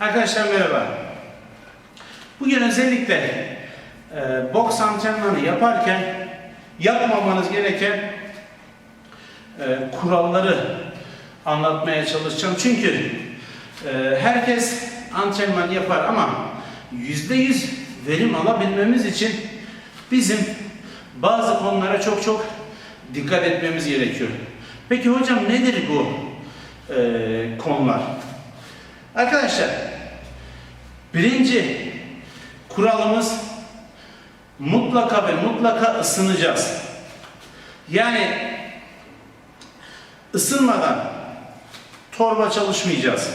Arkadaşlar merhaba. Bugün özellikle e, boks antrenmanı yaparken yapmamanız gereken e, kuralları anlatmaya çalışacağım. Çünkü e, herkes antrenman yapar ama yüzde yüz verim alabilmemiz için bizim bazı konulara çok çok dikkat etmemiz gerekiyor. Peki hocam nedir bu e, konular? Arkadaşlar, birinci kuralımız mutlaka ve mutlaka ısınacağız. Yani ısınmadan torba çalışmayacağız.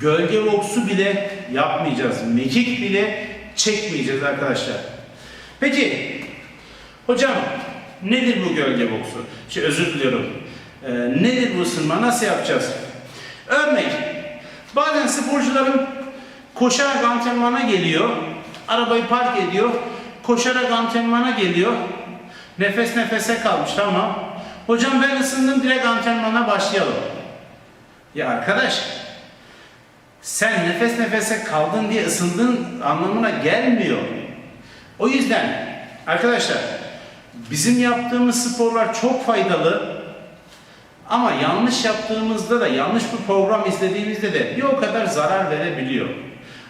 Gölge boksu bile yapmayacağız. Mekik bile çekmeyeceğiz arkadaşlar. Peki, hocam nedir bu gölge boksu? Şey, özür diliyorum. Ee, nedir bu ısınma? Nasıl yapacağız? Örnek, bazen sporcuların koşarak antrenmana geliyor, arabayı park ediyor, koşarak antrenmana geliyor, nefes nefese kalmış tamam. Hocam ben ısındım direkt antrenmana başlayalım. Ya arkadaş, sen nefes nefese kaldın diye ısındın anlamına gelmiyor. O yüzden arkadaşlar bizim yaptığımız sporlar çok faydalı ama yanlış yaptığımızda da yanlış bir program izlediğimizde de bir o kadar zarar verebiliyor.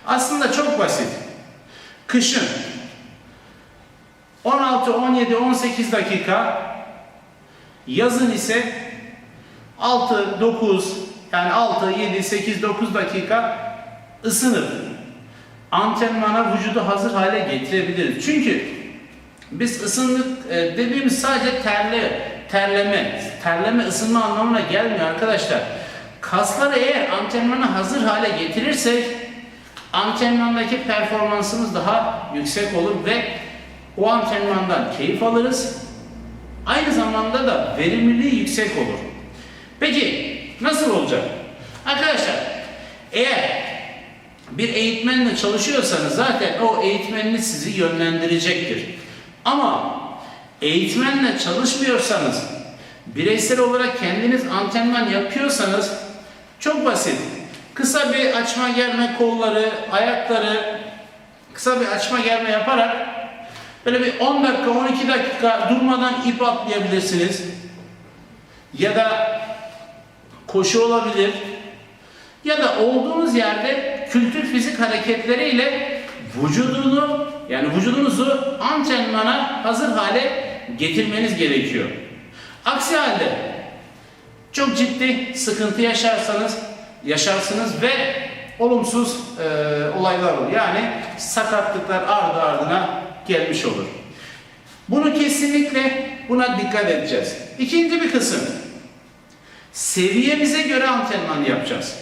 Aslında çok basit. Kışın 16, 17, 18 dakika yazın ise 6, 9 yani 6, 7, 8, 9 dakika ısınıp antrenmana vücudu hazır hale getirebiliriz. Çünkü biz ısındık e, dediğimiz sadece terle, terleme, terleme ısınma anlamına gelmiyor arkadaşlar. Kasları eğer antrenmana hazır hale getirirsek antrenmandaki performansımız daha yüksek olur ve o antrenmandan keyif alırız. Aynı zamanda da verimliliği yüksek olur. Peki nasıl olacak? Arkadaşlar eğer bir eğitmenle çalışıyorsanız zaten o eğitmeniniz sizi yönlendirecektir. Ama eğitmenle çalışmıyorsanız, bireysel olarak kendiniz antrenman yapıyorsanız çok basit. Kısa bir açma germe kolları, ayakları kısa bir açma germe yaparak böyle bir 10 dakika, 12 dakika durmadan ip atlayabilirsiniz. Ya da koşu olabilir. Ya da olduğunuz yerde kültür fizik hareketleriyle vücudunu yani vücudunuzu antrenmana hazır hale getirmeniz gerekiyor. Aksi halde çok ciddi sıkıntı yaşarsanız yaşarsınız ve olumsuz e, olaylar olur. Yani sakatlıklar ardı ardına gelmiş olur. Bunu kesinlikle buna dikkat edeceğiz. İkinci bir kısım. Seviyemize göre antrenman yapacağız.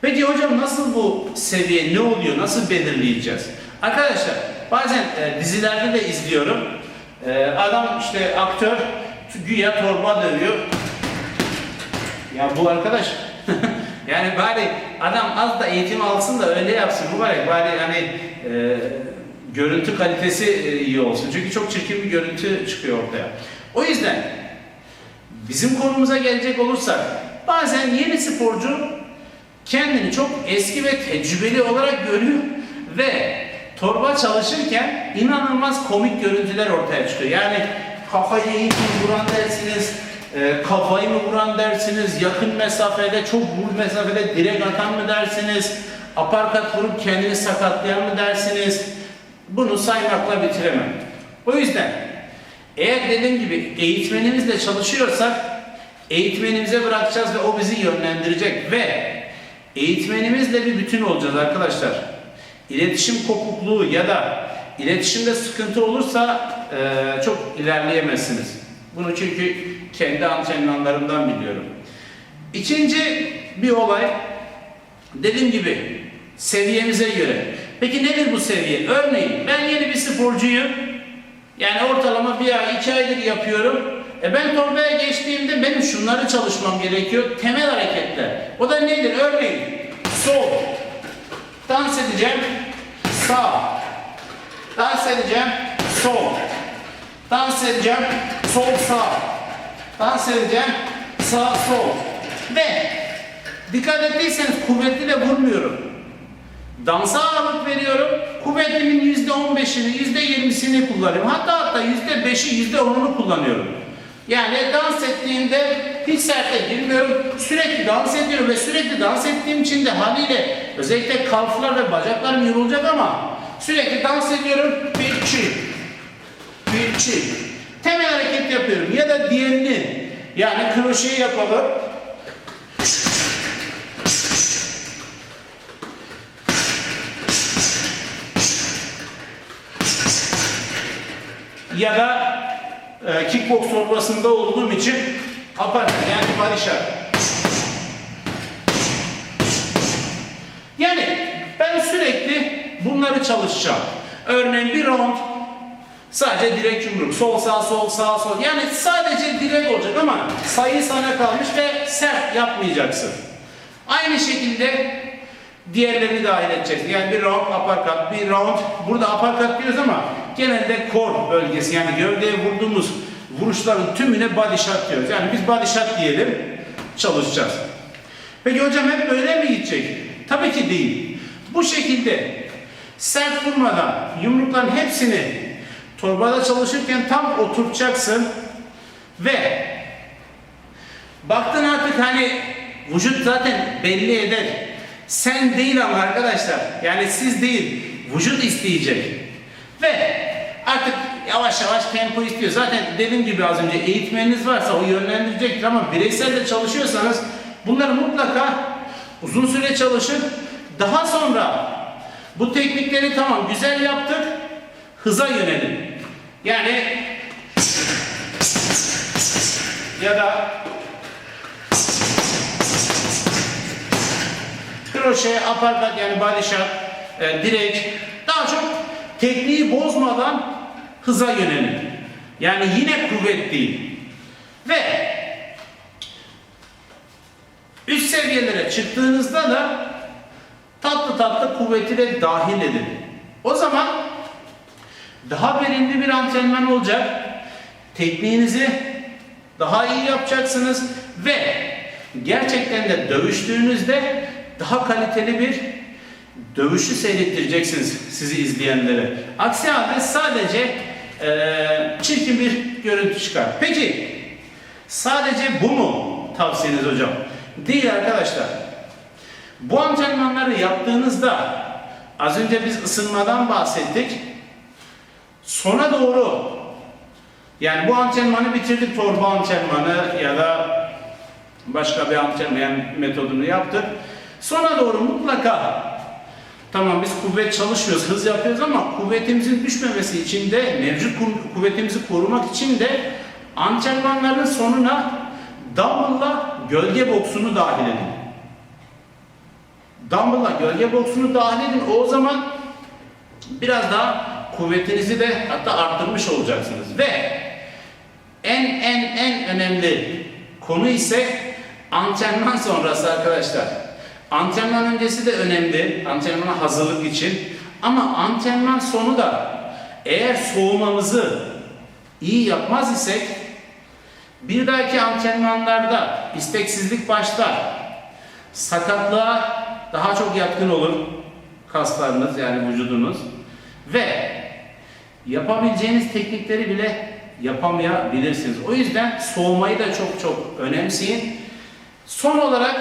Peki hocam nasıl bu seviye ne oluyor? Nasıl belirleyeceğiz? Arkadaşlar bazen e, dizilerde de izliyorum. E, adam işte aktör güya torba dövüyor. Ya bu arkadaş yani bari adam az da eğitim alsın da öyle yapsın mübarek bari hani e, görüntü kalitesi e, iyi olsun. Çünkü çok çirkin bir görüntü çıkıyor ortaya. O yüzden bizim konumuza gelecek olursak bazen yeni sporcu kendini çok eski ve tecrübeli olarak görüyor ve torba çalışırken inanılmaz komik görüntüler ortaya çıkıyor. Yani kafayı iyi vuran dersiniz, e, kafayı mı vuran dersiniz, yakın mesafede, çok vur mesafede direkt atan mı dersiniz, aparkat vurup kendini sakatlayan mı dersiniz? Bunu saymakla bitiremem. O yüzden eğer dediğim gibi eğitmenimizle çalışıyorsak eğitmenimize bırakacağız ve o bizi yönlendirecek ve eğitmenimizle bir bütün olacağız arkadaşlar. İletişim kopukluğu ya da iletişimde sıkıntı olursa e, çok ilerleyemezsiniz. Bunu çünkü kendi antrenmanlarımdan biliyorum. İkinci bir olay dediğim gibi seviyemize göre. Peki nedir bu seviye? Örneğin ben yeni bir sporcuyum. Yani ortalama bir ay, iki aydır yapıyorum. E ben torbaya geçtiğimde benim şunları çalışmam gerekiyor. Temel hareketler. O da nedir? Örneğin sol. Dans edeceğim. Sağ. Dans edeceğim. Sol. Dans edeceğim. Sol sağ. Dans edeceğim. Sağ sol. Ve Dikkat ettiyseniz kuvvetli de vurmuyorum. Dansa ağırlık veriyorum. Kuvvetimin yüzde on beşini, yüzde yirmisini kullanıyorum. Hatta hatta yüzde beşi, yüzde onunu kullanıyorum. Yani dans ettiğimde hiç serte girmiyorum. Sürekli dans ediyorum ve sürekli dans ettiğim için de haliyle özellikle kalflar ve bacaklarım yorulacak ama sürekli dans ediyorum. Bir çift, çift. Temel hareket yapıyorum ya da diğerini yani kroşeyi yapalım. ya da e, kickbox torbasında olduğum için apar yani shot. Yani ben sürekli bunları çalışacağım. Örneğin bir round sadece direk yumruk. Sol sağ sol sağ sol. Yani sadece direk olacak ama sayı sana kalmış ve sert yapmayacaksın. Aynı şekilde diğerlerini dahil edeceksin. Yani bir round uppercut, bir round burada uppercut diyoruz ama genelde core bölgesi yani gövdeye vurduğumuz vuruşların tümüne body shot diyoruz. Yani biz body shot diyelim çalışacağız. Peki hocam hep böyle mi gidecek? Tabii ki değil. Bu şekilde sert vurmadan yumrukların hepsini torbada çalışırken tam oturtacaksın ve baktın artık hani vücut zaten belli eder. Sen değil ama arkadaşlar yani siz değil vücut isteyecek. Ve artık yavaş yavaş tempo istiyor. Zaten dediğim gibi az önce eğitmeniniz varsa o yönlendirecektir ama bireysel de çalışıyorsanız bunları mutlaka uzun süre çalışın. Daha sonra bu teknikleri tamam güzel yaptık. Hıza yönelin. Yani ya da kroşe, aparkat yani shot, e, direk daha çok tekniği bozmadan hıza yönelin. Yani yine kuvvet değil. Ve üst seviyelere çıktığınızda da tatlı tatlı kuvveti dahil edin. O zaman daha verimli bir antrenman olacak. Tekniğinizi daha iyi yapacaksınız ve gerçekten de dövüştüğünüzde daha kaliteli bir dövüşü seyrettireceksiniz sizi izleyenlere. Aksi halde sadece eee, çirkin bir görüntü çıkar. Peki sadece bu mu tavsiyeniz hocam? Değil arkadaşlar. Bu antrenmanları yaptığınızda az önce biz ısınmadan bahsettik. Sona doğru yani bu antrenmanı bitirdik torba antrenmanı ya da başka bir antrenman metodunu yaptık. Sona doğru mutlaka tamam biz kuvvet çalışıyoruz, hız yapıyoruz ama kuvvetimizin düşmemesi için de mevcut ku- kuvvetimizi korumak için de antrenmanların sonuna dumbbell'la gölge boksunu dahil edin. Dumbbell'la gölge boksunu dahil edin. O zaman biraz daha kuvvetinizi de hatta arttırmış olacaksınız. Ve en en en önemli konu ise antrenman sonrası arkadaşlar. Antrenman öncesi de önemli. Antrenmana hazırlık için. Ama antrenman sonu da eğer soğumamızı iyi yapmaz isek bir dahaki antrenmanlarda isteksizlik başlar. Sakatlığa daha çok yatkın olur kaslarınız yani vücudunuz ve yapabileceğiniz teknikleri bile yapamayabilirsiniz. O yüzden soğumayı da çok çok önemseyin. Son olarak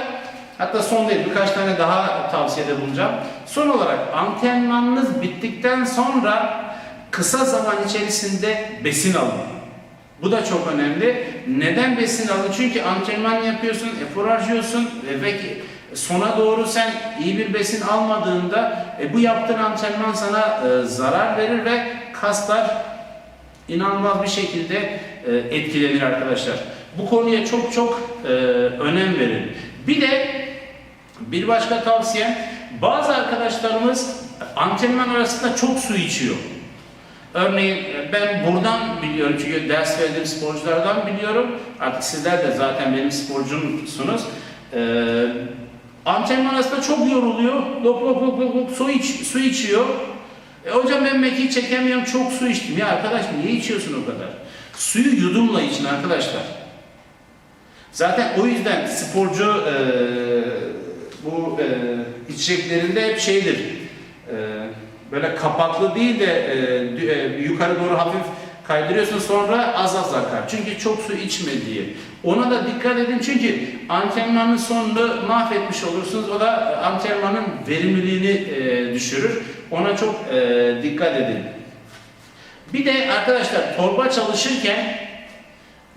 hatta son değil birkaç tane daha tavsiyede bulunacağım. Son olarak antrenmanınız bittikten sonra kısa zaman içerisinde besin alın. Bu da çok önemli. Neden besin alın? Çünkü antrenman yapıyorsun, efor harcıyorsun ve belki sona doğru sen iyi bir besin almadığında e, bu yaptığın antrenman sana e, zarar verir ve kaslar inanılmaz bir şekilde e, etkilenir arkadaşlar. Bu konuya çok çok e, önem verin. Bir de bir başka tavsiyem bazı arkadaşlarımız antrenman arasında çok su içiyor. Örneğin ben buradan biliyorum çünkü ders verdiğim sporculardan biliyorum. Artık sizler de zaten benim sporcumsunuz. Ee, antrenman arasında çok yoruluyor. Lop lop lop lop, lop su, iç, su içiyor. E, hocam ben mekiği çekemiyorum çok su içtim. Ya arkadaş niye içiyorsun o kadar? Suyu yudumla için arkadaşlar. Zaten o yüzden sporcu e, bu e, içeceklerinde hep şeydir. E, böyle kapaklı değil de e, e, yukarı doğru hafif kaydırıyorsun sonra az az akar. Çünkü çok su içme diye. Ona da dikkat edin çünkü antrenmanın sonunu mahvetmiş olursunuz. O da antrenmanın verimliliğini e, düşürür. Ona çok e, dikkat edin. Bir de arkadaşlar torba çalışırken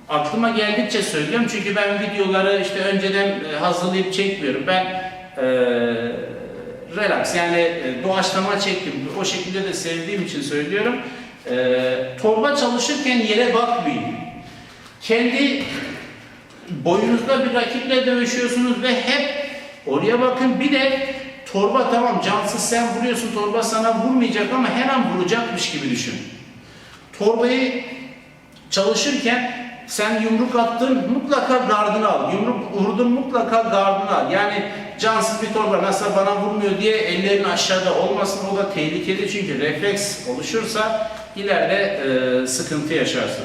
aklıma geldikçe söylüyorum çünkü ben videoları işte önceden e, hazırlayıp çekmiyorum. Ben e, relax yani e, doğaçlama çektim. O şekilde de sevdiğim için söylüyorum. E, torba çalışırken yere bakmayın. Kendi boyunuzda bir rakiple dövüşüyorsunuz ve hep oraya bakın. Bir de torba tamam cansız sen vuruyorsun torba sana vurmayacak ama her an vuracakmış gibi düşün. Torbayı çalışırken sen yumruk attın mutlaka gardını al. Yumruk vurdun mutlaka gardını al. Yani cansız bir torba nasıl bana vurmuyor diye ellerin aşağıda olmasın o da tehlikeli çünkü refleks oluşursa ileride e, sıkıntı yaşarsın.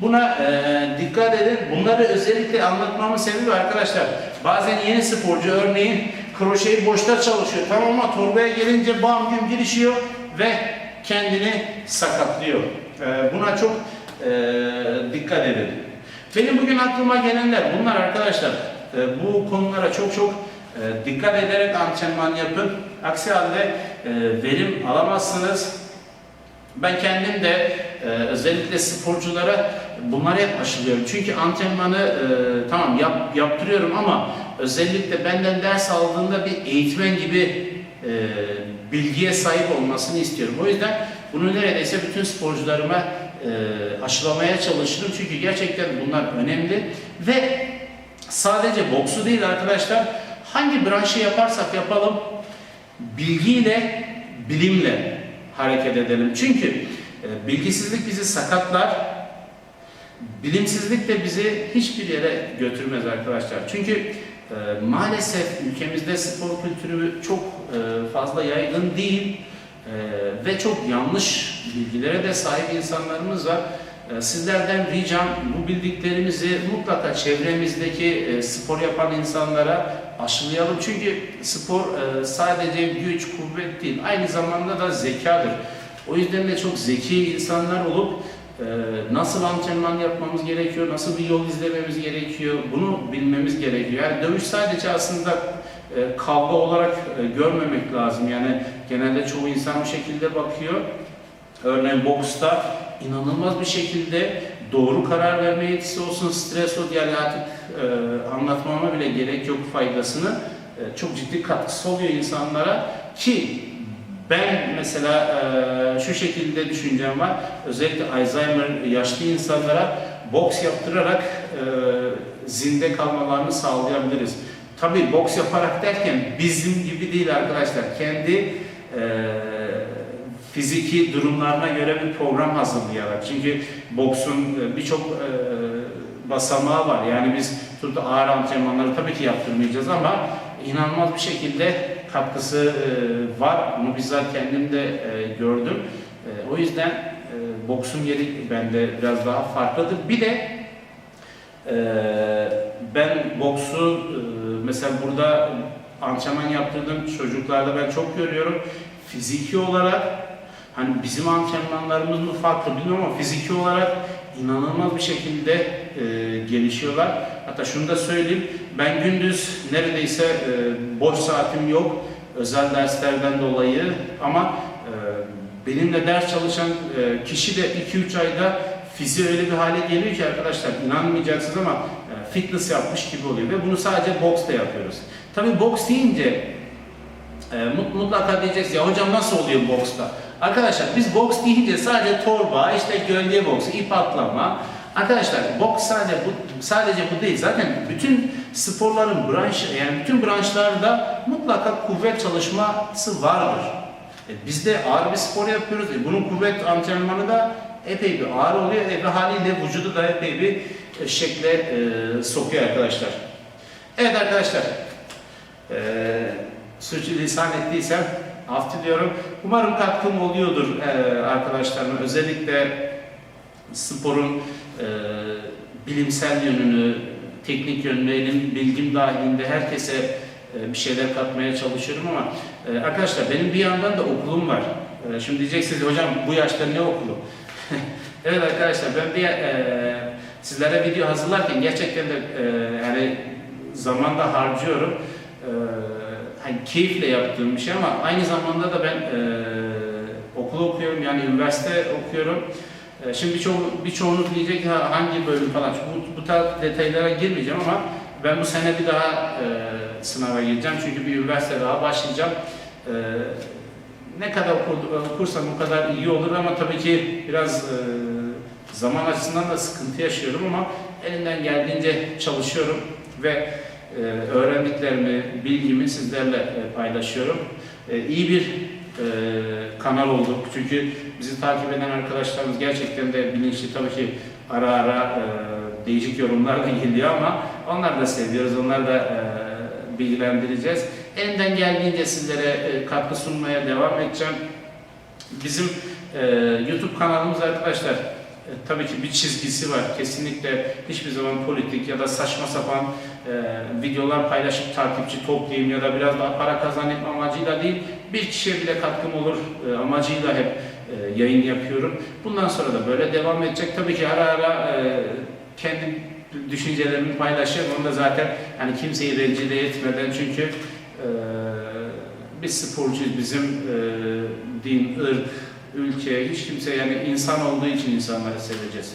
Buna e, dikkat edin. Bunları özellikle anlatmamın sebebi arkadaşlar. Bazen yeni sporcu örneğin kroşeyi boşta çalışıyor. Tamam ama torbaya gelince bam güm girişiyor ve kendini sakatlıyor. E, buna çok e, dikkat edin. Benim bugün aklıma gelenler bunlar arkadaşlar. E, bu konulara çok çok e, dikkat ederek antrenman yapın. Aksi halde e, verim alamazsınız. Ben kendim de e, özellikle sporculara bunları hep aşılıyorum. Çünkü antrenmanı e, tamam yap, yaptırıyorum ama özellikle benden ders aldığında bir eğitmen gibi e, bilgiye sahip olmasını istiyorum. O yüzden bunu neredeyse bütün sporcularıma e, aşılamaya çalışırım. Çünkü gerçekten bunlar önemli ve sadece boksu değil arkadaşlar hangi branşı yaparsak yapalım bilgiyle, bilimle hareket edelim. Çünkü e, bilgisizlik bizi sakatlar, bilimsizlik de bizi hiçbir yere götürmez arkadaşlar. Çünkü e, maalesef ülkemizde spor kültürü çok e, fazla yaygın değil e, ve çok yanlış bilgilere de sahip insanlarımız var. E, Sizlerden ricam bu bildiklerimizi mutlaka çevremizdeki e, spor yapan insanlara aşılayalım. Çünkü spor e, sadece güç, kuvvet değil, aynı zamanda da zekadır. O yüzden de çok zeki insanlar olup nasıl antrenman yapmamız gerekiyor, nasıl bir yol izlememiz gerekiyor, bunu bilmemiz gerekiyor. Yani dövüş sadece aslında e, kavga olarak e, görmemek lazım. Yani genelde çoğu insan o şekilde bakıyor. Örneğin boksta inanılmaz bir şekilde doğru karar verme yetisi olsun, stres o yani artık e, anlatmama bile gerek yok faydasını. Çok ciddi katkısı oluyor insanlara ki ben mesela e, şu şekilde düşüncem var. Özellikle Alzheimer yaşlı insanlara boks yaptırarak e, zinde kalmalarını sağlayabiliriz. Tabii boks yaparak derken bizim gibi değil arkadaşlar. Kendi e, fiziki durumlarına göre bir program hazırlayarak. Çünkü boksun e, birçok e, basamağı var. Yani biz tutup ağır antrenmanları tabii ki yaptırmayacağız ama inanılmaz bir şekilde katkısı e, var. Bunu bizzat kendim de e, gördüm. E, o yüzden boksun yeri bende biraz daha farklıdır. Bir de ben boksu mesela burada antrenman yaptırdığım çocuklarda ben çok görüyorum. Fiziki olarak hani bizim antrenmanlarımız mı farklı bilmiyorum ama fiziki olarak inanılmaz bir şekilde e, gelişiyorlar. Hatta şunu da söyleyeyim, ben gündüz neredeyse e, boş saatim yok özel derslerden dolayı ama e, benimle ders çalışan e, kişi de 2-3 ayda fiziği öyle bir hale geliyor ki arkadaşlar inanmayacaksınız ama e, fitness yapmış gibi oluyor ve bunu sadece boksta yapıyoruz. Tabii boks deyince e, mut- mutlaka diyeceksiniz ya hocam nasıl oluyor boksta? Arkadaşlar biz boks deyince sadece torba, işte gölge boksu, ip atlama. Arkadaşlar boks sadece bu sadece bu değil. Zaten bütün sporların branş yani bütün branşlarda mutlaka kuvvet çalışması vardır. E, biz de ağır bir spor yapıyoruz. E, bunun kuvvet antrenmanı da epey bir ağır oluyor. E, ve haliyle vücudu da epey bir e, şekle e, sokuyor arkadaşlar. Evet arkadaşlar. E, sürçülisan ettiysem af diliyorum. Umarım katkım oluyordur e, arkadaşlarıma. Özellikle sporun e, bilimsel yönünü, teknik yönünü benim bilgim dahilinde herkese e, bir şeyler katmaya çalışıyorum ama arkadaşlar benim bir yandan da okulum var. Şimdi diyeceksiniz hocam bu yaşta ne okulu? evet arkadaşlar ben bir e, sizlere video hazırlarken gerçekten de e, yani zaman da harcıyorum. E, hani keyifle yaptığım bir şey ama aynı zamanda da ben e, okul okuyorum yani üniversite okuyorum. E, Şimdi birçoğu, birçoğunuz diyecek ha, hangi bölüm falan. Bu, bu tarz detaylara girmeyeceğim ama ben bu sene bir daha e, sınava gireceğim. Çünkü bir üniversite daha başlayacağım. E, ne kadar okur- okursam o kadar iyi olur ama tabii ki biraz e, zaman açısından da sıkıntı yaşıyorum ama elimden geldiğince çalışıyorum ve e, öğrendiklerimi, bilgimi sizlerle e, paylaşıyorum. E, iyi bir e, kanal olduk çünkü bizi takip eden arkadaşlarımız gerçekten de bilinçli tabii ki ara ara e, değişik yorumlar da geliyor ama onlar da seviyoruz, onları da e, bilgilendireceğiz. Elimden geldiğince sizlere katkı sunmaya devam edeceğim. Bizim YouTube kanalımız arkadaşlar e, tabii ki bir çizgisi var. Kesinlikle hiçbir zaman politik ya da saçma sapan e, videolar paylaşıp takipçi toplayayım ya da biraz daha para kazanayım amacıyla değil, bir kişiye bile katkım olur e, amacıyla hep e, yayın yapıyorum. Bundan sonra da böyle devam edecek. Tabii ki ara ara e, kendi düşüncelerimi paylaşıyorum. Onu da zaten hani kimseyi rencide etmeden çünkü e, biz sporcuyuz. Bizim e, din, ırk, ülke, hiç kimse yani insan olduğu için insanları seveceğiz.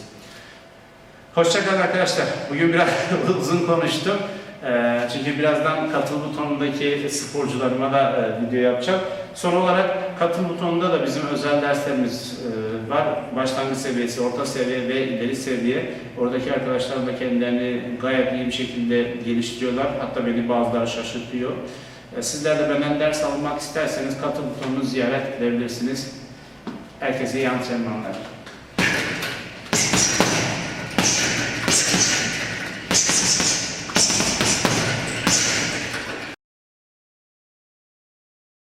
Hoşçakalın arkadaşlar. Bugün biraz uzun konuştum. E, çünkü birazdan katıl butonundaki sporcularıma da e, video yapacağım. Son olarak katıl butonunda da bizim özel derslerimiz e, var. Başlangıç seviyesi, orta seviye ve ileri seviye. Oradaki arkadaşlar da kendilerini gayet iyi bir şekilde geliştiriyorlar. Hatta beni bazıları şaşırtıyor. E, Sizler de benden ders almak isterseniz katıl butonunu ziyaret edebilirsiniz. Herkese iyi antrenmanlar.